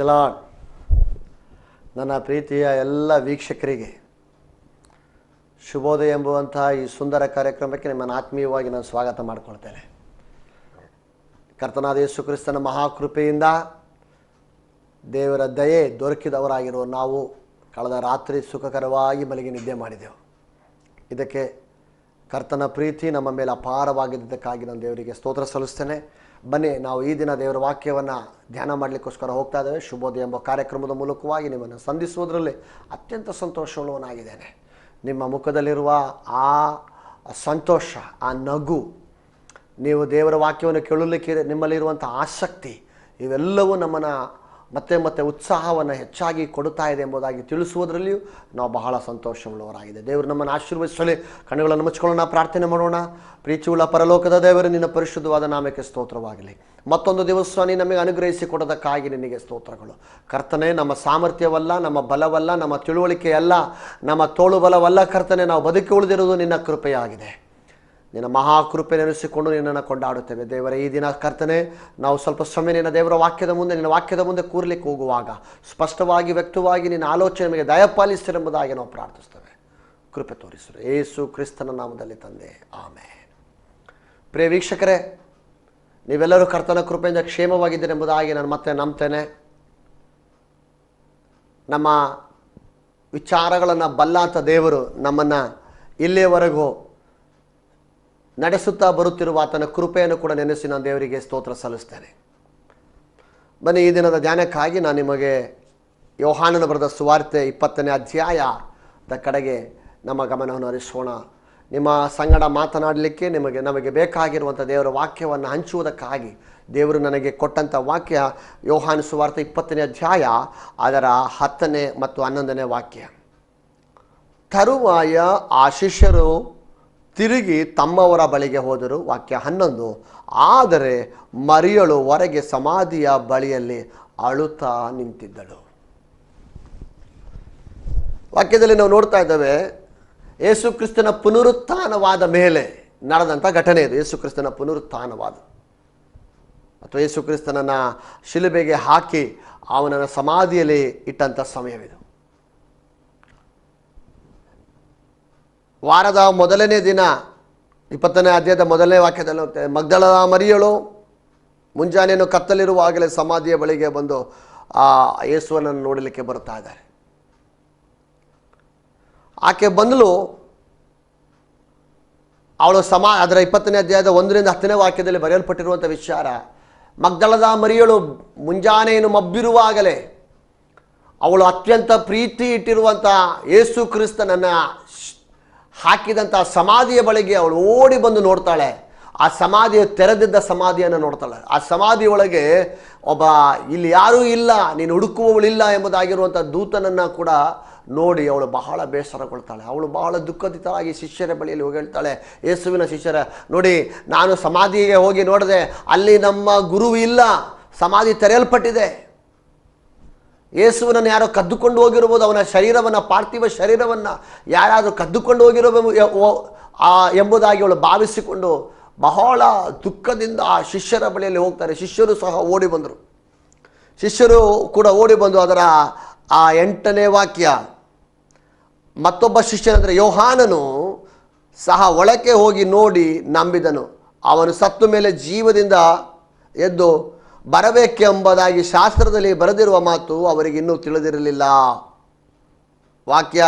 ಪ್ರೈಸಲಾಡ್ ನನ್ನ ಪ್ರೀತಿಯ ಎಲ್ಲ ವೀಕ್ಷಕರಿಗೆ ಶುಭೋದಯ ಎಂಬುವಂತಹ ಈ ಸುಂದರ ಕಾರ್ಯಕ್ರಮಕ್ಕೆ ನಿಮ್ಮನ್ನು ಆತ್ಮೀಯವಾಗಿ ನಾನು ಸ್ವಾಗತ ಮಾಡಿಕೊಳ್ತೇನೆ. ಕರ್ತನಾದ ಯೇಸು ಕ್ರಿಸ್ತನ ಮಹಾಕೃಪೆಯಿಂದ ದೇವರ ದಯೆ ದೊರಕಿದವರಾಗಿರುವ ನಾವು ಕಳೆದ ರಾತ್ರಿ ಸುಖಕರವಾಗಿ ಮಲಗಿ ನಿದ್ದೆ ಮಾಡಿದೆವು. ಇದಕ್ಕೆ ಕರ್ತನ ಪ್ರೀತಿ ನಮ್ಮ ಮೇಲೆ ಅಪಾರವಾಗಿದ್ದಕ್ಕಾಗಿ ನಾನು ದೇವರಿಗೆ ಸ್ತೋತ್ರ ಸಲ್ಲಿಸ್ತೇನೆ. ಬನ್ನಿ, ನಾವು ಈ ದಿನ ದೇವರ ವಾಕ್ಯವನ್ನು ಧ್ಯಾನ ಮಾಡಲಿಕ್ಕೋಸ್ಕರ ಹೋಗ್ತಾ ಇದ್ದೇವೆ. ಶುಭೋದಯ ಎಂಬ ಕಾರ್ಯಕ್ರಮದ ಮೂಲಕವಾಗಿ ನಿಮ್ಮನ್ನು ಸಂಧಿಸುವುದರಲ್ಲಿ ಅತ್ಯಂತ ಸಂತೋಷವುಳ್ಳವನಾಗಿದ್ದೇನೆ ನಿಮ್ಮ ಮುಖದಲ್ಲಿರುವ ಆ ಸಂತೋಷ, ಆ ನಗು, ನೀವು ದೇವರ ವಾಕ್ಯವನ್ನು ಕೇಳಲಿಕ್ಕೆ ನಿಮ್ಮಲ್ಲಿರುವಂಥ ಆಸಕ್ತಿ, ಇವೆಲ್ಲವೂ ನಮ್ಮನ್ನು ಮತ್ತೆ ಮತ್ತೆ ಉತ್ಸಾಹವನ್ನು ಹೆಚ್ಚಾಗಿ ಕೊಡುತ್ತಾ ಇದೆ ಎಂಬುದಾಗಿ ತಿಳಿಸುವುದರಲ್ಲಿಯೂ ನಾವು ಬಹಳ ಸಂತೋಷವುಳ್ಳವರಾಗಿದೆ. ದೇವರು ನಮ್ಮನ್ನು ಆಶೀರ್ವದಿಸಲಿ. ಕಣ್ಣುಗಳನ್ನು ಮುಚ್ಕೊಳ್ಳೋಣ ಪ್ರಾರ್ಥನೆ ಮಾಡೋಣ. ಪ್ರೀತಿಯುಳ್ಳ ಪರಲೋಕದ ದೇವರು, ನಿನ್ನ ಪರಿಶುದ್ಧವಾದ ನಾಮಕ್ಕೆ ಸ್ತೋತ್ರವಾಗಲಿ. ಮತ್ತೊಂದು ದಿವಸ ನೀ ನಮಗೆ ಅನುಗ್ರಹಿಸಿ ಕೊಡೋದಕ್ಕಾಗಿ ನಿನಗೆ ಸ್ತೋತ್ರಗಳು. ಕರ್ತನೆ, ನಮ್ಮ ಸಾಮರ್ಥ್ಯವಲ್ಲ, ನಮ್ಮ ಬಲವಲ್ಲ, ನಮ್ಮ ತಿಳುವಳಿಕೆಯಲ್ಲ, ನಮ್ಮ ತೋಳು ಬಲವಲ್ಲ ಕರ್ತನೆ, ನಾವು ಬದುಕಿ ಉಳಿದಿರುವುದು ನಿನ್ನ ಕೃಪೆಯಾಗಿದೆ. ನಿನ್ನ ಮಹಾಕೃಪೆ ನೆನೆಸಿಕೊಂಡು ನಿನ್ನನ್ನು ಕೊಂಡಾಡುತ್ತೇವೆ. ದೇವರ, ಈ ದಿನ ಕರ್ತನೆ, ನಾವು ಸ್ವಲ್ಪ ಸಮಯ ನಿನ್ನ ದೇವರ ವಾಕ್ಯದ ಮುಂದೆ, ನಿನ್ನ ವಾಕ್ಯದ ಮುಂದೆ ಕೂರ್ಲಿಕ್ಕೆ ಹೋಗುವಾಗ ಸ್ಪಷ್ಟವಾಗಿ, ವ್ಯಕ್ತವಾಗಿ ನಿನ್ನ ಆಲೋಚನೆ ನಮಗೆ ದಯಪಾಲಿಸಿರೆಂಬುದಾಗಿ ನಾವು ಪ್ರಾರ್ಥಿಸ್ತೇವೆ. ಕೃಪೆ ತೋರಿಸಿರು. ಏಸು ಕ್ರಿಸ್ತನ ನಾಮದಲ್ಲಿ ತಂದೆ. ಆಮೆ ಪ್ರಿಯ ವೀಕ್ಷಕರೇ, ನೀವೆಲ್ಲರೂ ಕರ್ತನ ಕೃಪೆಯಿಂದ ಕ್ಷೇಮವಾಗಿದ್ದೀರೆಂಬುದಾಗಿ ನಾನು ಮತ್ತೆ ನಂಬ್ತೇನೆ. ನಮ್ಮ ವಿಚಾರಗಳನ್ನು ಬಲ್ಲಾಂತ ದೇವರು ನಮ್ಮನ್ನು ಇಲ್ಲಿಯವರೆಗೂ ನಡೆಸುತ್ತಾ ಬರುತ್ತಿರುವ ಆತನ ಕೃಪೆಯನ್ನು ಕೂಡ ನೆನೆಸಿ ನಾನು ದೇವರಿಗೆ ಸ್ತೋತ್ರ ಸಲ್ಲಿಸ್ತೇನೆ. ಬನ್ನಿ, ಈ ದಿನದ ಧ್ಯಾನಕ್ಕಾಗಿ ನಾನು ನಿಮಗೆ ಯೋಹಾನನ ಬರೆದ ಸುವಾರ್ತೆ ಇಪ್ಪತ್ತನೇ ಅಧ್ಯಾಯದ ಕಡೆಗೆ ನಮ್ಮ ಗಮನವನ್ನು ಹರಿಸೋಣ. ನಿಮ್ಮ ಸಂಗಡ ಮಾತನಾಡಲಿಕ್ಕೆ ನಿಮಗೆ, ನಮಗೆ ಬೇಕಾಗಿರುವಂಥ ದೇವರ ವಾಕ್ಯವನ್ನು ಹಂಚುವುದಕ್ಕಾಗಿ ದೇವರು ನನಗೆ ಕೊಟ್ಟಂಥ ವಾಕ್ಯ ಯೋಹಾನ ಸುವಾರ್ತೆ ಇಪ್ಪತ್ತನೇ ಅಧ್ಯಾಯ, ಅದರ ಹತ್ತನೇ ಮತ್ತು ಹನ್ನೊಂದನೇ ವಾಕ್ಯ. ತರುವಾಯ ಆ ಶಿಷ್ಯರು ತಿರುಗಿ ತಮ್ಮವರ ಬಳಿಗೆ ಹೋದರು ವಾಕ್ಯ ಹನ್ನೊಂದು. ಆದರೆ ಮರಿಯಳು ಹೊರಗೆ ಸಮಾಧಿಯ ಬಳಿಯಲ್ಲಿ ಅಳುತ್ತಾ ನಿಂತಿದ್ದಳು. ವಾಕ್ಯದಲ್ಲಿ ನಾವು ನೋಡ್ತಾ ಇದ್ದೇವೆ, ಯೇಸು ಕ್ರಿಸ್ತನ ಪುನರುತ್ಥಾನವಾದ ಮೇಲೆ ನಡೆದಂಥ ಘಟನೆ ಇದು. ಯೇಸು ಕ್ರಿಸ್ತನ ಪುನರುತ್ಥಾನವಾದ. ಅಥವಾ ಯೇಸು ಕ್ರಿಸ್ತನನ್ನು ಶಿಲುಬೆಗೆ ಹಾಕಿ ಅವನನ್ನು ಸಮಾಧಿಯಲ್ಲಿ ಇಟ್ಟಂಥ ಸಮಯವಿದು. ವಾರದ ಮೊದಲನೇ ದಿನ, ಇಪ್ಪತ್ತನೇ ಅಧ್ಯಾಯದ ಮೊದಲನೇ ವಾಕ್ಯದಲ್ಲಿ ಹೋಗ್ತದೆ ಮಗ್ದಳದ ಮರಿಯಳು, ಮುಂಜಾನೆಯನ್ನು ಕತ್ತಲಿರುವಾಗಲೇ ಸಮಾಧಿಯ ಬಳಿಗೆ ಬಂದು ಆ ಯೇಸುವನನ್ನು ನೋಡಲಿಕ್ಕೆ ಬರ್ತಾ ಇದ್ದಾರೆ. ಆಕೆ ಬಂದಲು, ಅವಳು ಸಮಾ, ಅದರ ಇಪ್ಪತ್ತನೇ ಅಧ್ಯಾಯದ ಒಂದರಿಂದ ಹತ್ತನೇ ವಾಕ್ಯದಲ್ಲಿ ಬರೆಯಲ್ಪಟ್ಟಿರುವಂಥ ವಿಚಾರ ಮಗ್ದಳದ ಮರಿಯಳು, ಮುಂಜಾನೆಯನ್ನು ಮಬ್ಬಿರುವಾಗಲೇ ಅವಳು ಅತ್ಯಂತ ಪ್ರೀತಿ ಇಟ್ಟಿರುವಂಥ ಯೇಸು ಕ್ರಿಸ್ತನನ್ನು ಹಾಕಿದಂಥ ಸಮಾಧಿಯ ಬಳಿಗೆ ಅವಳು ಓಡಿ ಬಂದು ನೋಡ್ತಾಳೆ. ಆ ಸಮಾಧಿಯ ತೆರೆದಿದ್ದ ಸಮಾಧಿಯನ್ನು ನೋಡ್ತಾಳೆ. ಆ ಸಮಾಧಿ ಒಬ್ಬ, ಇಲ್ಲಿ ಯಾರೂ ಇಲ್ಲ, ನೀನು ಹುಡುಕುವವಳಿಲ್ಲ ಎಂಬುದಾಗಿರುವಂಥ ದೂತನನ್ನು ಕೂಡ ನೋಡಿ ಅವಳು ಬಹಳ ಬೇಸರಗೊಳ್ತಾಳೆ. ಅವಳು ಬಹಳ ದುಃಖದಿತರಾಗಿ ಶಿಷ್ಯರ ಬಳಿಯಲ್ಲಿ ಹೋಗಿ ಹೇಳ್ತಾಳೆ, ಯೇಸುವಿನ ಶಿಷ್ಯರ, ನೋಡಿ, ನಾನು ಸಮಾಧಿಗೆ ಹೋಗಿ ನೋಡಿದೆ, ಅಲ್ಲಿ ನಮ್ಮ ಗುರು ಇಲ್ಲ ಸಮಾಧಿ ತೆರೆಯಲ್ಪಟ್ಟಿದೆ. ಯೇಸುವನನ್ನು ಯಾರೋ ಕದ್ದುಕೊಂಡು ಹೋಗಿರ್ಬೋದು ಅವನ ಶರೀರವನ್ನು, ಪಾರ್ಥಿವ ಶರೀರವನ್ನು ಯಾರಾದರೂ ಕದ್ದುಕೊಂಡು ಹೋಗಿರೋ ಎಂಬುದಾಗಿ ಅವಳು ಭಾವಿಸಿಕೊಂಡು ಬಹಳ ದುಃಖದಿಂದ ಆ ಶಿಷ್ಯರ ಬಳಿಯಲ್ಲಿ ಹೋಗ್ತಾರೆ. ಶಿಷ್ಯರು ಸಹ ಓಡಿ ಬಂದರು. ಶಿಷ್ಯರು ಕೂಡ ಓಡಿ ಬಂದು ಅದರ ಆ ಎಂಟನೇ ವಾಕ್ಯ, ಮತ್ತೊಬ್ಬ ಶಿಷ್ಯನಂದರೆ ಯೋಹಾನನು ಸಹ ಒಳಕ್ಕೆ ಹೋಗಿ ನೋಡಿ ನಂಬಿದನು. ಅವನು ಸತ್ತು ಮೇಲೆ ಜೀವದಿಂದ ಎದ್ದು ಬರಬೇಕೆಂಬುದಾಗಿ ಶಾಸ್ತ್ರದಲ್ಲಿ ಬರೆದಿರುವ ಮಾತು ಅವರಿಗೆ ಇನ್ನೂ ತಿಳಿದಿರಲಿಲ್ಲ. ವಾಕ್ಯ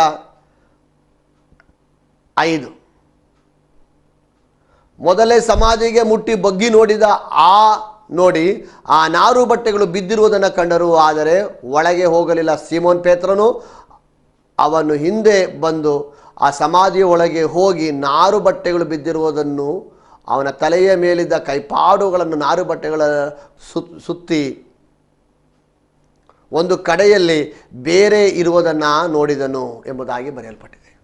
ಐದು. ಮೊದಲೇ ಸಮಾಧಿಗೆ ಮುಟ್ಟಿ ಬಗ್ಗಿ ನೋಡಿದ ಆ ನೋಡಿ, ಆ ನಾರು ಬಟ್ಟೆಗಳು ಬಿದ್ದಿರುವುದನ್ನು ಕಂಡರು, ಆದರೆ ಒಳಗೆ ಹೋಗಲಿಲ್ಲ ಸೀಮೋನ್ ಪೇತ್ರನು. ಅವನು ಹಿಂದೆ ಬಂದು ಆ ಸಮಾಧಿಯ ಒಳಗೆ ಹೋಗಿ ನಾರು ಬಟ್ಟೆಗಳು ಬಿದ್ದಿರುವುದನ್ನು ಅವನ ತಲೆಯ ಮೇಲಿದ್ದ ಕೈಪಾಡುಗಳನ್ನು ನಾರು ಬಟ್ಟೆಗಳ ಸುತ್ತಿ ಒಂದು ಕಡೆಯಲ್ಲಿ ಬೇರೆ ಇರುವುದನ್ನು ನೋಡಿದನು ಎಂಬುದಾಗಿ ಬರೆಯಲ್ಪಟ್ಟಿದೆ.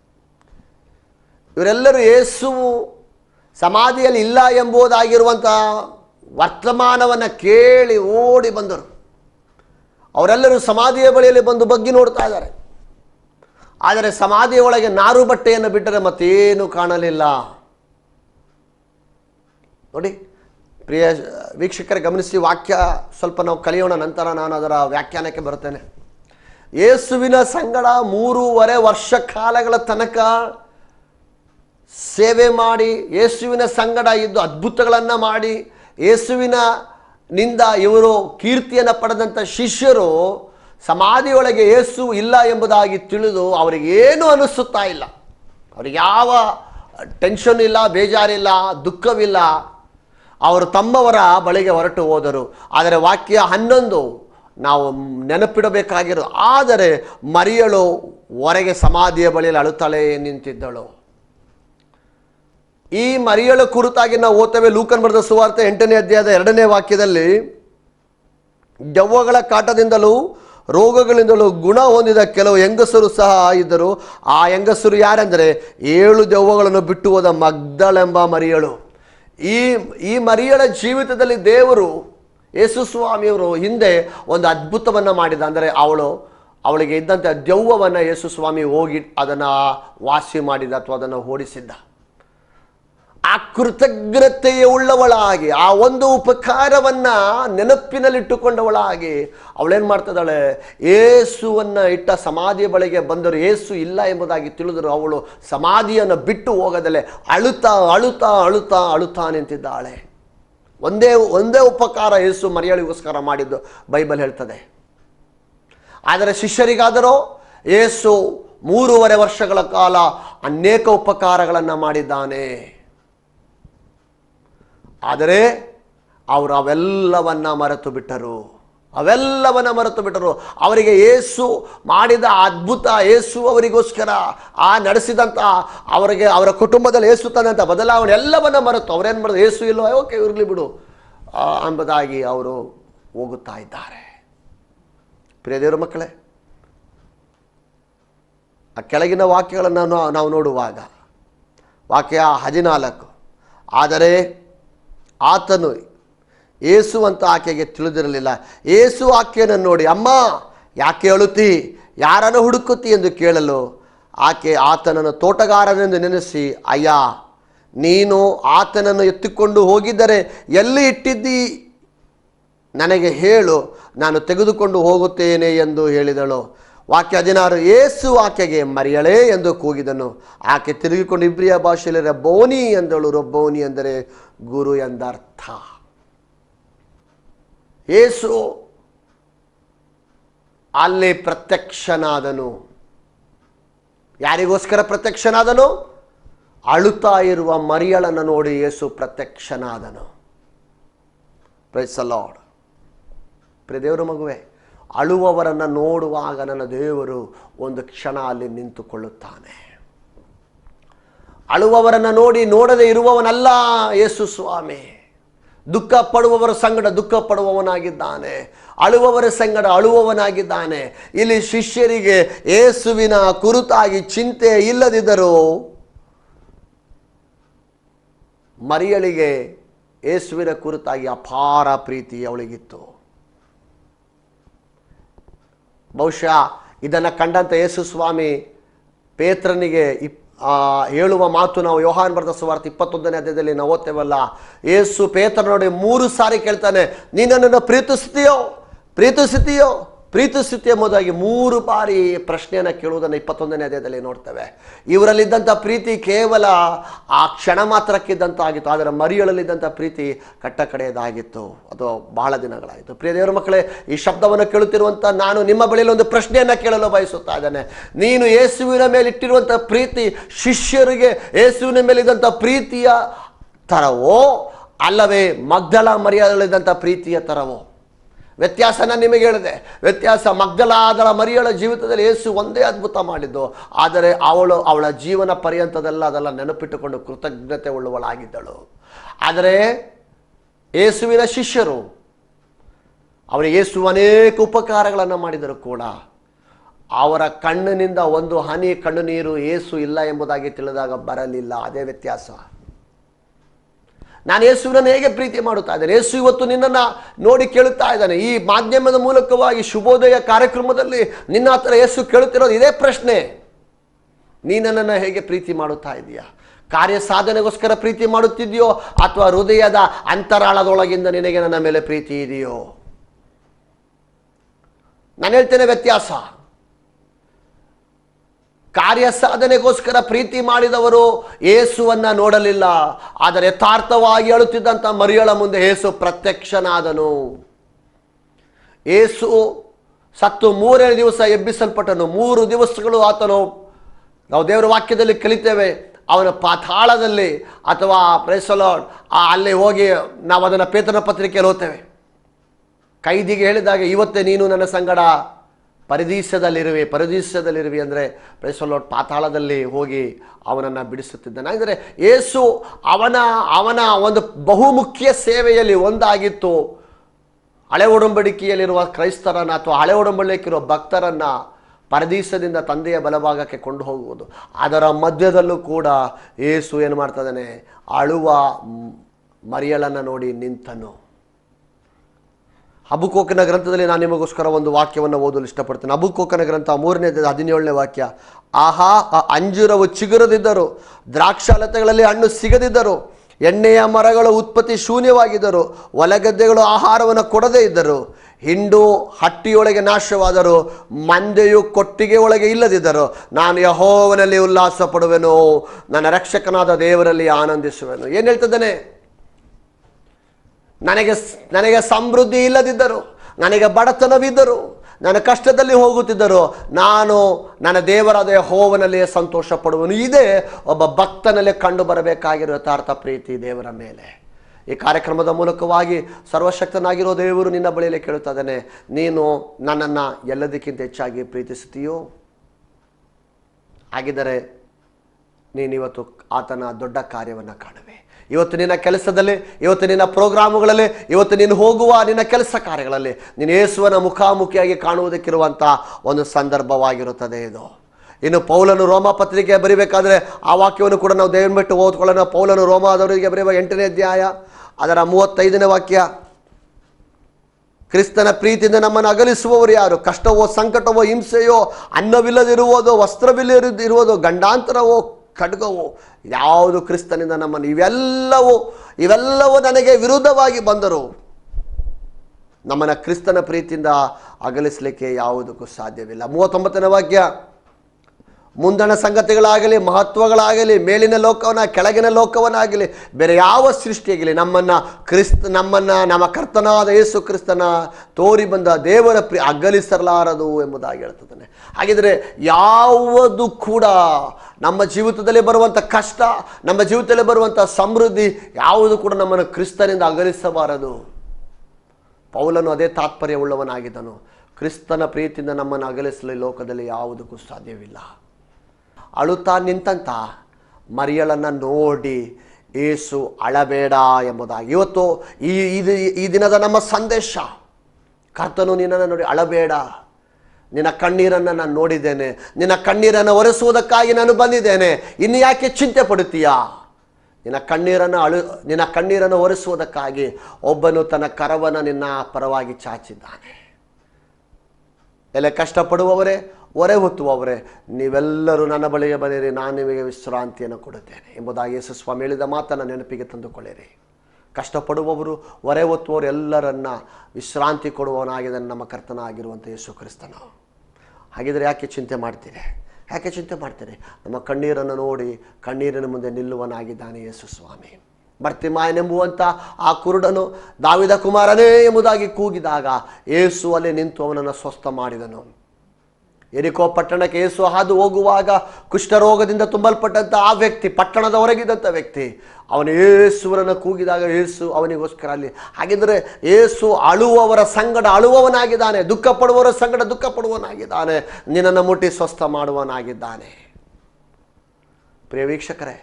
ಇವರೆಲ್ಲರೂ ಯೇಸುವು ಸಮಾಧಿಯಲ್ಲಿ ಇಲ್ಲ ಎಂಬುದಾಗಿರುವಂಥ ವರ್ತಮಾನವನ್ನು ಕೇಳಿ ಓಡಿ ಬಂದರು. ಅವರೆಲ್ಲರೂ ಸಮಾಧಿಯ ಬಳಿಯಲ್ಲಿ ಬಂದು ಬಗ್ಗಿ ನೋಡ್ತಾ ಇದ್ದಾರೆ. ಆದರೆ ಸಮಾಧಿಯ ಒಳಗೆ ನಾರು ಬಟ್ಟೆಯನ್ನು ಬಿಟ್ಟರೆ ಮತ್ತೇನು ಕಾಣಲಿಲ್ಲ. ನೋಡಿ, ಪ್ರಿಯ ವೀಕ್ಷಕರೇ, ಗಮನಿಸಿ ವಾಕ್ಯ ಸ್ವಲ್ಪ ನಾವು ಕಲಿಯೋಣ, ನಂತರ ನಾನು ಅದರ ವ್ಯಾಖ್ಯಾನಕ್ಕೆ ಬರುತ್ತೇನೆ. ಯೇಸುವಿನ ಸಂಗಡ ಮೂರುವರೆ ವರ್ಷ ಕಾಲಗಳ ತನಕ ಸೇವೆ ಮಾಡಿ, ಯೇಸುವಿನ ಸಂಗಡ ಇದ್ದು ಅದ್ಭುತಗಳನ್ನು ಮಾಡಿ, ಯೇಸುವಿನ ನಿಂದ ಇವರು ಕೀರ್ತಿಯನ್ನು ಪಡೆದಂಥ ಶಿಷ್ಯರು ಸಮಾಧಿಯೊಳಗೆ ಯೇಸು ಇಲ್ಲ ಎಂಬುದಾಗಿ ತಿಳಿದು ಅವರಿಗೇನು ಅನಿಸುತ್ತಾ ಇಲ್ಲ. ಅವ್ರಿಗೆ ಯಾವ ಟೆನ್ಷನ್ ಇಲ್ಲ, ಬೇಜಾರಿಲ್ಲ, ದುಃಖವಿಲ್ಲ. ಅವರು ತಮ್ಮವರ ಬಳಿಗೆ ಹೊರಟು ಹೋದರು. ಆದರೆ ವಾಕ್ಯ ಹನ್ನೊಂದು, ನಾವು ನೆನಪಿಡಬೇಕಾಗಿರೋ ಆದರೆ ಮರಿಯಳು ಹೊರಗೆ ಸಮಾಧಿಯ ಬಳಿಯಲ್ಲಿ ಅಳುತ್ತಲೇ ನಿಂತಿದ್ದಳು. ಈ ಮರಿಯಳ ಕುರಿತಾಗಿ ನಾವು ಓದ್ತೇವೆ ಲೂಕನ್ ಬರೆದ ಸುವಾರ್ತೆ ಎಂಟನೇ ಅಧ್ಯಾಯದ ಎರಡನೇ ವಾಕ್ಯದಲ್ಲಿ ಜವ್ವಗಳ ಕಾಟದಿಂದಲೂ ರೋಗಗಳಿಂದಲೂ ಗುಣ ಹೊಂದಿದ ಕೆಲವು ಹೆಂಗಸರು ಸಹ ಇದ್ದರು. ಆ ಹೆಂಗಸರು ಯಾರೆಂದರೆ, ಏಳು ದೆವ್ವಗಳನ್ನು ಬಿಟ್ಟು ಹೋದ ಮಗ್ದಳೆಂಬ ಮರಿಯಳು. ಈ ಈ ಮರಿಯಳ ಜೀವಿತದಲ್ಲಿ ದೇವರು ಯೇಸು ಸ್ವಾಮಿಯವರು ಹಿಂದೆ ಒಂದು ಅದ್ಭುತವನ್ನು ಮಾಡಿದ. ಅಂದರೆ ಅವಳು, ಅವಳಿಗೆ ಇದ್ದಂಥ ದೆವ್ವವನ್ನು ಯೇಸು ಸ್ವಾಮಿ ಹೋಗಿ ಅದನ್ನು ವಾಸಿ ಮಾಡಿದ ಅಥವಾ ಅದನ್ನು ಓಡಿಸಿದ್ದ. ಆ ಕೃತಜ್ಞತೆಯ ಉಳ್ಳವಳಾಗಿ, ಆ ಒಂದು ಉಪಕಾರವನ್ನ ನೆನಪಿನಲ್ಲಿಟ್ಟುಕೊಂಡವಳಾಗಿ ಅವಳೇನು ಮಾಡ್ತಿದ್ದಾಳೆ? ಏಸುವನ್ನ ಇಟ್ಟ ಸಮಾಧಿಯ ಬಳಿಗೆ ಬಂದರು ಏಸು ಇಲ್ಲ ಎಂಬುದಾಗಿ ತಿಳಿದರು ಅವಳು ಸಮಾಧಿಯನ್ನು ಬಿಟ್ಟು ಹೋಗದಲ್ಲೇ ಅಳುತ್ತಾ ಅಳುತ್ತಾ ಅಳುತ್ತಾ ಅಳುತ್ತಾ ನಿಂತಿದ್ದಾಳೆ. ಒಂದೇ ಒಂದೇ ಉಪಕಾರ ಏಸು ಮರಿಯಳಿಗೋಸ್ಕರ ಮಾಡಿದ್ದು ಬೈಬಲ್ ಹೇಳ್ತದೆ. ಆದರೆ ಶಿಷ್ಯರಿಗಾದರೂ, ಏಸು ಮೂರುವರೆ ವರ್ಷಗಳ ಕಾಲ ಅನೇಕ ಉಪಕಾರಗಳನ್ನು ಮಾಡಿದ್ದಾನೆ. ಆದರೆ ಅವರು ಅವೆಲ್ಲವನ್ನ ಮರೆತು ಬಿಟ್ಟರು. ಅವೆಲ್ಲವನ್ನ ಮರೆತು ಬಿಟ್ಟರು. ಅವರಿಗೆ ಏಸು ಮಾಡಿದ ಅದ್ಭುತ ಏಸು ಅವರಿಗೋಸ್ಕರ ಆ ನಡೆಸಿದಂಥ ಅವರಿಗೆ ಅವರ ಕುಟುಂಬದಲ್ಲಿ ಏಸು ತಂದಂಥ ಬದಲಾವಣೆ ಎಲ್ಲವನ್ನ ಮರೆತು. ಅವರೇನು ಮಾಡೋದು ಏಸು ಇಲ್ಲೋ ಓಕೆ, ಇರಲಿ ಬಿಡು. ಎಂಬುದಾಗಿ ಅವರು ಹೋಗುತ್ತಾ ಇದ್ದಾರೆ. ಪ್ರಿಯ ದೇವರ ಮಕ್ಕಳೇ, ಆ ಕೆಳಗಿನ ವಾಕ್ಯಗಳನ್ನು ನಾವು ನೋಡುವಾಗ, ವಾಕ್ಯ ಹದಿನಾಲ್ಕು. ಆದರೆ ಆತನು ಏಸು ಅಂತ ಆಕೆಗೆ ತಿಳಿದಿರಲಿಲ್ಲ. ಏಸು ಆಕೆಯನ್ನು ನೋಡಿ, ಅಮ್ಮ, ಯಾಕೆ ಅಳುತ್ತಿ? ಯಾರನ್ನು ಹುಡುಕುತ್ತಿ ಎಂದು ಕೇಳಲು? ಆಕೆ ಆತನನ್ನು ತೋಟಗಾರನೆಂದು ನೆನೆಸಿ, ಅಯ್ಯ, ನೀನು ಆತನನ್ನು ಎತ್ತಿಕೊಂಡು ಹೋಗಿದ್ದರೆ ಎಲ್ಲಿ ಇಟ್ಟಿದ್ದಿ? ನನಗೆ ಹೇಳು, ನಾನು ತೆಗೆದುಕೊಂಡು ಹೋಗುತ್ತೇನೆ ಎಂದು ಹೇಳಿದಳು. ವಾಕ್ಯ ಹದಿನಾರು, ಏಸು ಆಕೆಗೆ ಮರಿಯಳೇ ಎಂದು ಕೂಗಿದನು. ಆಕೆ ತಿರುಗಿಕೊಂಡು ಇಬ್ರಿಯ ಭಾಷೆಯಲ್ಲಿ ರಬ್ಬೋನಿ ಎಂದಳು. ರಬ್ಬೋನಿ ಎಂದರೆ ಗುರು ಎಂದರ್ಥ. ಏಸು ಅಲ್ಲಿ ಪ್ರತ್ಯಕ್ಷನಾದನು. ಯಾರಿಗೋಸ್ಕರ ಪ್ರತ್ಯಕ್ಷನಾದನು? ಅಳುತ್ತಾ ಇರುವ ಮರಿಯಳನ್ನು ನೋಡಿ ಯೇಸು ಪ್ರತ್ಯಕ್ಷನಾದನು. ಪ್ರೈಸ್ ಲಾರ್ಡ್ ಪ್ರಿಯ ದೇವರ ಮಗುವೆ ಅಳುವವರನ್ನು ನೋಡುವಾಗ ನನ್ನ ದೇವರು ಒಂದು ಕ್ಷಣ ಅಲ್ಲಿ ನಿಂತುಕೊಳ್ಳುತ್ತಾನೆ. ಅಳುವವರನ್ನು ನೋಡಿ ನೋಡದೆ ಇರುವವನಲ್ಲ ಯೇಸು ಸ್ವಾಮಿ. ದುಃಖ ಪಡುವವರ ಸಂಗಡ ದುಃಖ ಪಡುವವನಾಗಿದ್ದಾನೆ. ಅಳುವವರ ಸಂಗಡ ಅಳುವವನಾಗಿದ್ದಾನೆ. ಇಲ್ಲಿ ಶಿಷ್ಯರಿಗೆ ಯೇಸುವಿನ ಕುರುತಾಗಿ ಚಿಂತೆ ಇಲ್ಲದಿದ್ದರೂ ಮರಿಯಳಿಗೆ ಏಸುವಿನ ಕುರಿತಾಗಿ ಅಪಾರ ಪ್ರೀತಿ ಅವಳಿಗಿತ್ತು. ಬಹುಶಃ ಇದನ್ನು ಕಂಡಂಥ ಯೇಸು ಸ್ವಾಮಿ ಪೇತ್ರನಿಗೆ ಇಪ್ ಹೇಳುವ ಮಾತು ನಾವು ಯೋಹಾನ್ ಬರೆದ ಸುವಾರ್ತೆ ಇಪ್ಪತ್ತೊಂದನೇ ಅಧ್ಯಾಯದಲ್ಲಿ ನಾವು ಓದ್ತೇವಲ್ಲ? ಯೇಸು ಪೇತ್ರ ನೋಡಿ ಮೂರು ಸಾರಿ ಕೇಳ್ತಾನೆ ನೀನು ನನ್ನನ್ನು ಪ್ರೀತಿಸ್ತೀಯೋ? ಪ್ರೀತಿಸುತ್ತೀಯೋ ಪ್ರೀತಿಸುತ್ತಿ ಎಂಬುದಾಗಿ ಮೂರು ಬಾರಿ ಪ್ರಶ್ನೆಯನ್ನು ಕೇಳುವುದನ್ನು ಇಪ್ಪತ್ತೊಂದನೇ ಅಧ್ಯಾಯದಲ್ಲಿ ನೋಡ್ತೇವೆ. ಇವರಲ್ಲಿದ್ದಂಥ ಪ್ರೀತಿ ಕೇವಲ ಆ ಕ್ಷಣ ಮಾತ್ರಕ್ಕಿದ್ದಂಥ ಆಗಿತ್ತು, ಆದರೆ ಮರಿಯಳಲ್ಲಿದ್ದಂಥ ಪ್ರೀತಿ ಕಟ್ಟ ಕಡೆಯದಾಗಿತ್ತು ಅದು ಬಹಳ ದಿನಗಳಾಯಿತು. ಪ್ರಿಯ ದೇವರ ಮಕ್ಕಳೇ, ಈ ಶಬ್ದವನ್ನು ಕೇಳುತ್ತಿರುವಂಥ ನಾನು ನಿಮ್ಮ ಬಳಿಯಲ್ಲಿ ಒಂದು ಪ್ರಶ್ನೆಯನ್ನು ಕೇಳಲು ಬಯಸುತ್ತಾ ಇದ್ದೇನೆ. ನೀನು ಯೇಸುವಿನ ಮೇಲೆ ಇಟ್ಟಿರುವಂಥ ಪ್ರೀತಿ ಶಿಷ್ಯರಿಗೆ ಯೇಸುವಿನ ಮೇಲಿದ್ದಂಥ ಪ್ರೀತಿಯ ತರವೋ, ಅಲ್ಲವೇ ಮಗ್ದಲ ಮರಿಯಲ್ಲಿದ್ದಂಥ ಪ್ರೀತಿಯ ಥರವೋ ವ್ಯತ್ಯಾಸ ನಾನು ನಿಮಗೆ ಹೇಳಿದೆ. ವ್ಯತ್ಯಾಸ ಮಗ್ದಲಾದಳ ಮರಿಯಳ ಜೀವಿತದಲ್ಲಿ ಯೇಸು ಒಂದೇ ಅದ್ಭುತ ಮಾಡಿದ್ದು. ಆದರೆ ಅವಳು ಅವಳ ಜೀವನ ಪರ್ಯಂತದಲ್ಲ ಅದೆಲ್ಲ ನೆನಪಿಟ್ಟುಕೊಂಡು ಕೃತಜ್ಞತೆ ಉಳ್ಳವಳಾಗಿದ್ದಳು. ಆದರೆ ಯೇಸುವಿನ ಶಿಷ್ಯರು, ಅವರು ಯೇಸು ಅನೇಕ ಉಪಕಾರಗಳನ್ನು ಮಾಡಿದರು ಕೂಡ ಅವರ ಕಣ್ಣಿನಿಂದ ಒಂದು ಹನಿ, ಕಣ್ಣು ನೀರು ಏಸು ಇಲ್ಲ ಎಂಬುದಾಗಿ ತಿಳಿದಾಗ ಬರಲಿಲ್ಲ. ಅದೇ ವ್ಯತ್ಯಾಸ. ನಾನು ಯೇಸುವಿನನ್ನು ಹೇಗೆ ಪ್ರೀತಿ ಮಾಡುತ್ತಾ ಇದ್ದೇನೆ? ಯೇಸು ಇವತ್ತು ನಿನ್ನನ್ನು ನೋಡಿ ಕೇಳುತ್ತಾ ಇದ್ದಾನೆ. ಈ ಮಾಧ್ಯಮದ ಮೂಲಕವಾಗಿ ಶುಭೋದಯ ಕಾರ್ಯಕ್ರಮದಲ್ಲಿ ನಿನ್ನ ಹತ್ರ ಯೇಸು ಕೇಳುತ್ತಿರೋದು ಇದೇ ಪ್ರಶ್ನೆ. ನೀ ನನ್ನನ್ನು ಹೇಗೆ ಪ್ರೀತಿ ಮಾಡುತ್ತಾ ಇದೆಯಾ ಕಾರ್ಯ ಸಾಧನೆಗೋಸ್ಕರ ಪ್ರೀತಿ ಮಾಡುತ್ತಿದೆಯೋ ಅಥವಾ ಹೃದಯದ ಅಂತರಾಳದೊಳಗಿಂದ ನಿನಗೆ ನನ್ನ ಮೇಲೆ ಪ್ರೀತಿ ಇದೆಯೋ? ನಾನು ಹೇಳ್ತೇನೆ ವ್ಯತ್ಯಾಸ. ಕಾರ್ಯ ಸಾಧನೆಗೋಸ್ಕರ ಪ್ರೀತಿ ಮಾಡಿದವರು ಏಸುವನ್ನ ನೋಡಲಿಲ್ಲ, ಆದರೆ ಯಥಾರ್ಥವಾಗಿ ಅಳುತ್ತಿದ್ದಂಥ ಮರಿಯಳ ಮುಂದೆ ಏಸು ಪ್ರತ್ಯಕ್ಷನಾದನು. ಏಸು ಸತ್ತು ಮೂರನೇ ದಿವಸ ಎಬ್ಬಿಸಲ್ಪಟ್ಟನು. ಮೂರು ದಿವಸಗಳು ಆತನು ನಾವು ದೇವರ ವಾಕ್ಯದಲ್ಲಿ ಕಲಿತೇವೆ, ಅವನ ಪಾತಾಳದಲ್ಲಿ ಅಥವಾ ಪ್ರೇಸಲಾಡ್ ಅಲ್ಲಿ ಹೋಗಿ ನಾವು ಅದನ್ನು ಪೇತನ ಪತ್ರಿಕೆಯಲ್ಲಿ ಓದ್ತೇವೆ. ಕೈದಿಗೆ ಹೇಳಿದಾಗ, ಇವತ್ತೇ ನೀನು ನನ್ನ ಸಂಗಡ ಪರದೀಸದಲ್ಲಿರುವೆ ಪರದೀಸದಲ್ಲಿರುವೆ ಅಂದರೆ ಪ್ರೇಸಲೋಟ್ ಪಾತಾಳದಲ್ಲಿ ಹೋಗಿ ಅವನನ್ನು ಬಿಡಿಸುತ್ತಿದ್ದಾನೆ. ಅಂದರೆ ಏಸು ಅವನ ಅವನ ಒಂದು ಬಹುಮುಖ್ಯ ಸೇವೆಯಲ್ಲಿ ಒಂದಾಗಿತ್ತು. ಹಳೆ ಒಡಂಬಡಿಕೆಯಲ್ಲಿರುವ ಕ್ರೈಸ್ತರನ್ನು ಅಥವಾ ಹಳೆ ಒಡಂಬಡಿಕೆಯಿರುವ ಭಕ್ತರನ್ನು ಪರದೀಸದಿಂದ ತಂದೆಯ ಬಲಭಾಗಕ್ಕೆ ಕೊಂಡು ಹೋಗುವುದು ಅದರ ಮಧ್ಯದಲ್ಲೂ ಕೂಡ ಏಸು ಏನು ಮಾಡ್ತದಾನೆ ಅಳುವ ಮರಿಯಳನ್ನು ನೋಡಿ ನಿಂತನು. ಹಬುಕೋಕನ ಗ್ರಂಥದಲ್ಲಿ ನಾನು ನಿಮಗೋಸ್ಕರ ಒಂದು ವಾಕ್ಯವನ್ನು ಓದಲು ಇಷ್ಟಪಡ್ತೇನೆ. ಹಬುಕೋಕನ ಗ್ರಂಥ ಮೂರನೇ ಹದಿನೇಳನೇ ವಾಕ್ಯ, ಆಹಾ ಅಂಜೂರವು ಚಿಗುರದಿದ್ದರು, ದ್ರಾಕ್ಷಾಲತೆಗಳಲ್ಲಿ ಹಣ್ಣು ಸಿಗದಿದ್ದರು, ಎಣ್ಣೆಯ ಮರಗಳು ಉತ್ಪತ್ತಿ ಶೂನ್ಯವಾಗಿದ್ದರು ಹೊಲಗದ್ದೆಗಳು ಆಹಾರವನ್ನು ಕೊಡದೇ ಇದ್ದರು, ಹಿಂಡು ಹಟ್ಟಿಯೊಳಗೆ ನಾಶವಾದರು ಮಂದೆಯು ಕೊಟ್ಟಿಗೆ ಒಳಗೆ ಇಲ್ಲದಿದ್ದರು. ನಾನು ಯಹೋವನಲ್ಲಿ ಉಲ್ಲಾಸ ಪಡುವೆನು ನನ್ನ ರಕ್ಷಕನಾದ ದೇವರಲ್ಲಿ ಆನಂದಿಸುವೆನು. ಏನು ಹೇಳ್ತಿದ್ದಾನೆ? ನನಗೆ ನನಗೆ ಸಮೃದ್ಧಿ ಇಲ್ಲದಿದ್ದರು, ನನಗೆ ಬಡತನವಿದ್ದರು ನನ್ನ ಕಷ್ಟದಲ್ಲಿ ಹೋಗುತ್ತಿದ್ದರು, ನಾನು ನನ್ನ ದೇವರಾದ ಹೋವನಲ್ಲಿ ಸಂತೋಷ ಪಡುವನು ಇದೇ ಒಬ್ಬ ಭಕ್ತನಲ್ಲಿ ಕಂಡು ಬರಬೇಕಾಗಿರುವ ಯಥಾರ್ಥ ಪ್ರೀತಿ ದೇವರ ಮೇಲೆ. ಈ ಕಾರ್ಯಕ್ರಮದ ಮೂಲಕವಾಗಿ ಸರ್ವಶಕ್ತನಾಗಿರೋ ದೇವರು ನಿನ್ನ ಬಳಿಯಲ್ಲಿ ಕೇಳುತ್ತಿದ್ದಾನೆ ನೀನು ನನ್ನನ್ನು ಎಲ್ಲದಕ್ಕಿಂತ ಹೆಚ್ಚಾಗಿ ಪ್ರೀತಿಸುತ್ತೀಯೋ? ಹಾಗಿದ್ದರೆ ನೀನಿವತ್ತು ಆತನ ದೊಡ್ಡ ಕಾರ್ಯವನ್ನು ಕಾಣುವೆ. ಇವತ್ತು ನಿನ್ನ ಕೆಲಸದಲ್ಲಿ, ಇವತ್ತು ನಿನ್ನ ಪ್ರೋಗ್ರಾಮುಗಳಲ್ಲಿ, ಇವತ್ತು ನೀನು ಹೋಗುವ ನಿನ್ನ ಕೆಲಸ ಕಾರ್ಯಗಳಲ್ಲಿ ನೀನು ಯೇಸುವನ ಮುಖಾಮುಖಿಯಾಗಿ ಕಾಣುವುದಕ್ಕಿರುವಂಥ ಒಂದು ಸಂದರ್ಭವಾಗಿರುತ್ತದೆ ಇದು. ಇನ್ನು ಪೌಲನು ರೋಮ ಪತ್ರಿಕೆ ಬರಿಬೇಕಾದ್ರೆ ಆ ವಾಕ್ಯವನ್ನು ಕೂಡ ನಾವು ದಯವಿಟ್ಟು ಓದ್ಕೊಳ್ಳೋಣ. ಪೌಲನು ರೋಮಾದವರಿಗೆ ಬರೆಯುವ ಎಂಟನೇ ಅಧ್ಯಾಯ, ಅದರ ಮೂವತ್ತೈದನೇ ವಾಕ್ಯ. ಕ್ರಿಸ್ತನ ಪ್ರೀತಿಯಿಂದ ನಮ್ಮನ್ನು ಅಗಲಿಸುವವರು ಯಾರು? ಕಷ್ಟವೋ, ಸಂಕಟವೋ, ಹಿಂಸೆಯೋ, ಅನ್ನವಿಲ್ಲದಿರುವುದೋ, ವಸ್ತ್ರವಿಲ್ಲದಿರುವುದೋ, ಗಂಡಾಂತರವೋ ಖಡ್ಗವೋ, ಯಾವುದು ಕ್ರಿಸ್ತನಿಂದ ನಮ್ಮನ್ನು, ಇವೆಲ್ಲವೂ ಇವೆಲ್ಲವೂ ನನಗೆ ವಿರುದ್ಧವಾಗಿ ಬಂದರು. ನಮ್ಮನ್ನು ಕ್ರಿಸ್ತನ ಪ್ರೀತಿಯಿಂದ ಅಗಲಿಸಲಿಕ್ಕೆ ಯಾವುದಕ್ಕೂ ಸಾಧ್ಯವಿಲ್ಲ. ಮೂವತ್ತೊಂಬತ್ತನೇ ವಾಕ್ಯ. ಮುಂದಣ ಸಂಗತಿಗಳಾಗಲಿ, ಮಹತ್ವಗಳಾಗಲಿ, ಮೇಲಿನ ಲೋಕವನ್ನ, ಕೆಳಗಿನ ಲೋಕವನ್ನಾಗಲಿ, ಬೇರೆ ಯಾವ ಸೃಷ್ಟಿಯಾಗಲಿ ನಮ್ಮನ್ನು ಕ್ರಿಸ್ತ, ನಮ್ಮನ್ನು, ನಮ್ಮ ಕರ್ತನಾದ ಯೇಸು ಕ್ರಿಸ್ತನ ತೋರಿ ಬಂದ ದೇವರ ಪ್ರಿ ಅಗಲಿಸಲಾರದು ಎಂಬುದಾಗಿ ಹೇಳ್ತದೆ ಹಾಗಿದ್ರೆ ಯಾವುದು ಕೂಡ ನಮ್ಮ ಜೀವಿತದಲ್ಲಿ ಬರುವಂಥ ಕಷ್ಟ, ನಮ್ಮ ಜೀವಿತದಲ್ಲಿ ಬರುವಂಥ ಸಮೃದ್ಧಿ ಯಾವುದು ಕೂಡ ನಮ್ಮನ್ನು ಕ್ರಿಸ್ತನಿಂದ ಅಗಲಿಸಬಾರದು. ಪೌಲನು ಅದೇ ತಾತ್ಪರ್ಯವುಳ್ಳವನಾಗಿದ್ದನು. ಕ್ರಿಸ್ತನ ಪ್ರೀತಿಯಿಂದ ನಮ್ಮನ್ನು ಅಗಲಿಸಲು ಲೋಕದಲ್ಲಿ ಯಾವುದಕ್ಕೂ ಸಾಧ್ಯವಿಲ್ಲ. ಅಳುತ್ತಾ ನಿಂತಂತ ಮರಿಯಳನ್ನು ನೋಡಿ ಏಸು ಅಳಬೇಡ ಎಂಬುದಾಗಿ. ಇವತ್ತು ಈ, ಇದು, ಈ ದಿನದ ನಮ್ಮ ಸಂದೇಶ. ಕರ್ತನು ನಿನ್ನನ್ನು ನೋಡಿ ಅಳಬೇಡ. ನಿನ್ನ ಕಣ್ಣೀರನ್ನು ನಾನು ನೋಡಿದ್ದೇನೆ. ನಿನ್ನ ಕಣ್ಣೀರನ್ನು ಒರೆಸುವುದಕ್ಕಾಗಿ ನಾನು ಬಂದಿದ್ದೇನೆ. ಇನ್ನು ಯಾಕೆ ಚಿಂತೆ ಪಡುತ್ತೀಯಾ? ನಿನ್ನ ಕಣ್ಣೀರನ್ನು ಅಳು, ನಿನ್ನ ಕಣ್ಣೀರನ್ನು ಒರೆಸುವುದಕ್ಕಾಗಿ ಒಬ್ಬನು ತನ್ನ ಕರವನ್ನು ನಿನ್ನ ಪರವಾಗಿ ಚಾಚಿದ್ದಾನೆ. ಎಲೆ ಕಷ್ಟಪಡುವವರೇ ಹೊರೆ ಹೊತ್ತುವವರೇ ನೀವೆಲ್ಲರೂ ನನ್ನ ಬಳಿಗೆ ಬಂದಿರಿ ನಾನು ನಿಮಗೆ ವಿಶ್ರಾಂತಿಯನ್ನು ಕೊಡುತ್ತೇನೆ ಎಂಬುದಾಗಿ ಯೇಸು ಸ್ವಾಮಿ ಹೇಳಿದ ಮಾತನ್ನು ನೆನಪಿಗೆ ತಂದುಕೊಳ್ಳಿರಿ. ಕಷ್ಟಪಡುವವರು, ಹೊರೆ ಹೊತ್ತುವವರು ಎಲ್ಲರನ್ನ ವಿಶ್ರಾಂತಿ ಕೊಡುವವನಾಗಿದ್ದಾನೆ ನಮ್ಮ ಕರ್ತನಾಗಿರುವಂಥ ಯೇಸು ಕ್ರಿಸ್ತನು ಹಾಗಿದ್ರೆ ಯಾಕೆ ಚಿಂತೆ ಮಾಡ್ತೀರಿ? ಯಾಕೆ ಚಿಂತೆ ಮಾಡ್ತೀರಿ? ನಮ್ಮ ಕಣ್ಣೀರನ್ನು ನೋಡಿ ಕಣ್ಣೀರಿನ ಮುಂದೆ ನಿಲ್ಲುವನಾಗಿದ್ದಾನೆ ಯೇಸು ಸ್ವಾಮಿ ಬರ್ತಿಮಾಯನೆಂಬುವಂಥ ಆ ಕುರುಡನು, ದಾವಿದ ಕುಮಾರನೇ ಎಂಬುದಾಗಿ ಕೂಗಿದಾಗ ಏಸು ಅಲ್ಲಿ ನಿಂತು ಅವನನ್ನು ಸ್ವಸ್ಥ ಮಾಡಿದನು. ಎರಿಕೋ ಪಟ್ಟಣಕ್ಕೆ ಏಸು ಹಾದು ಹೋಗುವಾಗ ಕುಷ್ಠರೋಗದಿಂದ ತುಂಬಲ್ಪಟ್ಟಂಥ ಆ ವ್ಯಕ್ತಿ, ಪಟ್ಟಣದ ಹೊರಗಿದ್ದಂಥ ವ್ಯಕ್ತಿ, ಅವನು ಏಸುವರನ್ನು ಕೂಗಿದಾಗ ಏಸು ಅವನಿಗೋಸ್ಕರ ಅಲ್ಲಿ, ಹಾಗಿದ್ರೆ ಏಸು ಅಳುವವರ ಸಂಗಡ ಅಳುವವನಾಗಿದ್ದಾನೆ ದುಃಖ ಪಡುವವರ ಸಂಗಡ ದುಃಖ ಪಡುವವನಾಗಿದ್ದಾನೆ ನಿನ್ನನ್ನು ಮುಟ್ಟಿ ಸ್ವಸ್ಥ ಮಾಡುವವನಾಗಿದ್ದಾನೆ. ಪ್ರಿಯ ವೀಕ್ಷಕರೇ,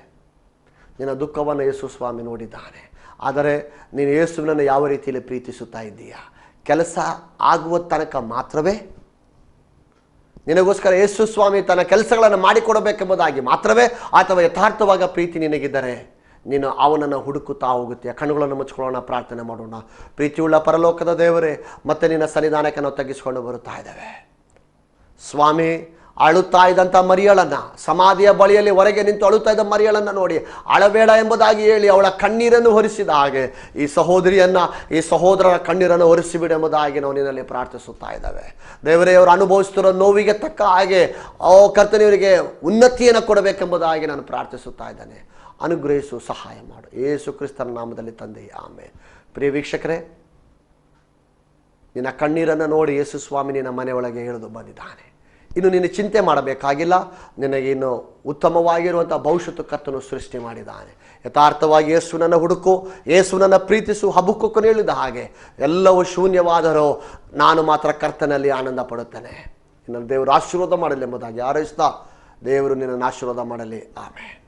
ನಿನ್ನ ದುಃಖವನ್ನು ಯೇಸು ಸ್ವಾಮಿ ನೋಡಿದ್ದಾನೆ, ಆದರೆ ನೀನು ಯೇಸುವಿನನ್ನು ಯಾವ ರೀತಿಯಲ್ಲಿ ಪ್ರೀತಿಸುತ್ತಾ ಇದ್ದೀಯಾ? ಕೆಲಸ ಆಗುವ ತನಕ ಮಾತ್ರವೇ? ನಿನಗೋಸ್ಕರ ಯೇಸು ಸ್ವಾಮಿ ತನ್ನ ಕೆಲಸಗಳನ್ನು ಮಾಡಿಕೊಡಬೇಕೆಂಬುದಾಗಿ ಮಾತ್ರವೇ ಅಥವಾ ಯಥಾರ್ಥವಾಗ ಪ್ರೀತಿ ನಿನಗಿದ್ದರೆ, ನೀನು ಅವನನ್ನು ಹುಡುಕುತ್ತಾ ಹೋಗುತ್ತೀಯ. ಕಣ್ಣುಗಳನ್ನು ಮುಚ್ಕೊಳ್ಳೋಣ ಪ್ರಾರ್ಥನೆ ಮಾಡೋಣ. ಪ್ರೀತಿಯುಳ್ಳ ಪರಲೋಕದ ದೇವರೇ, ಮತ್ತೆ ನಿನ್ನ ಸನ್ನಿಧಾನಕ್ಕೆ ನಾವು ತಗ್ಗಿಸಿಕೊಂಡು ಬರುತ್ತಾ ಇದ್ದೇವೆ. ಸ್ವಾಮಿ ಅಳುತ್ತಾ ಇದ್ದಂಥ ಮರಿಯಳನ್ನ, ಸಮಾಧಿಯ ಬಳಿಯಲ್ಲಿ ಹೊರಗೆ ನಿಂತು ಅಳುತ್ತಾ ಇದ್ದ ಮರಿಯಳನ್ನ ನೋಡಿ ಅಳಬೇಡ ಎಂಬುದಾಗಿ ಹೇಳಿ ಅವಳ ಕಣ್ಣೀರನ್ನು ಹೊರಿಸಿದ ಹಾಗೆ, ಈ ಸಹೋದರಿಯನ್ನ, ಈ ಸಹೋದರರ ಕಣ್ಣೀರನ್ನು ಹೊರಿಸಿಬಿಡು ಎಂಬುದಾಗಿ ನಾವು ನಿನ್ನಲ್ಲಿ ಪ್ರಾರ್ಥಿಸುತ್ತಾ ಇದ್ದಾವೆ. ದೇವರೇ, ಅವರು ಅನುಭವಿಸುತ್ತಿರೋ ನೋವಿಗೆ ತಕ್ಕ ಹಾಗೆ, ಓ ಕರ್ತನಿಯವರಿಗೆ ಉನ್ನತಿಯನ್ನು ಕೊಡಬೇಕೆಂಬುದಾಗಿ ನಾನು ಪ್ರಾರ್ಥಿಸುತ್ತಾ ಇದ್ದೇನೆ. ಅನುಗ್ರಹಿಸು, ಸಹಾಯ ಮಾಡು. ಏಸು ಕ್ರಿಸ್ತನ ನಾಮದಲ್ಲಿ ತಂದೆ ಆಮೆ ಪ್ರಿಯ ವೀಕ್ಷಕರೇ, ನಿನ್ನ ಕಣ್ಣೀರನ್ನು ನೋಡಿ ಯೇಸು ಸ್ವಾಮಿ ನಿನ್ನ ಮನೆಯೊಳಗೆ ಇಳಿದು ಬಂದಿದ್ದಾನೆ. ಇನ್ನು ನೀನು ಚಿಂತೆ ಮಾಡಬೇಕಾಗಿಲ್ಲ. ನಿನಗೇನು ಇನ್ನು ಉತ್ತಮವಾಗಿರುವಂಥ ಭವಿಷ್ಯತ್ತು ಕರ್ತನು ಸೃಷ್ಟಿ ಮಾಡಿದ್ದಾನೆ. ಯಥಾರ್ಥವಾಗಿ ಯೇಸುನನ್ನು ಹುಡುಕು ಯೇಸುನನ್ನು ಪ್ರೀತಿಸು ಹಬ್ಬಕ್ಕೂ ಹೇಳಿದ ಹಾಗೆ ಎಲ್ಲವೂ ಶೂನ್ಯವಾದರೂ ನಾನು ಮಾತ್ರ ಕರ್ತನಲ್ಲಿ ಆನಂದ ಪಡುತ್ತೇನೆ. ನಿನ್ನ ದೇವರು ಆಶೀರ್ವಾದ ಮಾಡಲಿ ಎಂಬುದಾಗಿ ಆರೈಸ್ತಾ ದೇವರು ನಿನ್ನನ್ನು ಆಶೀರ್ವಾದ ಮಾಡಲಿ. ಆಮೇಲೆ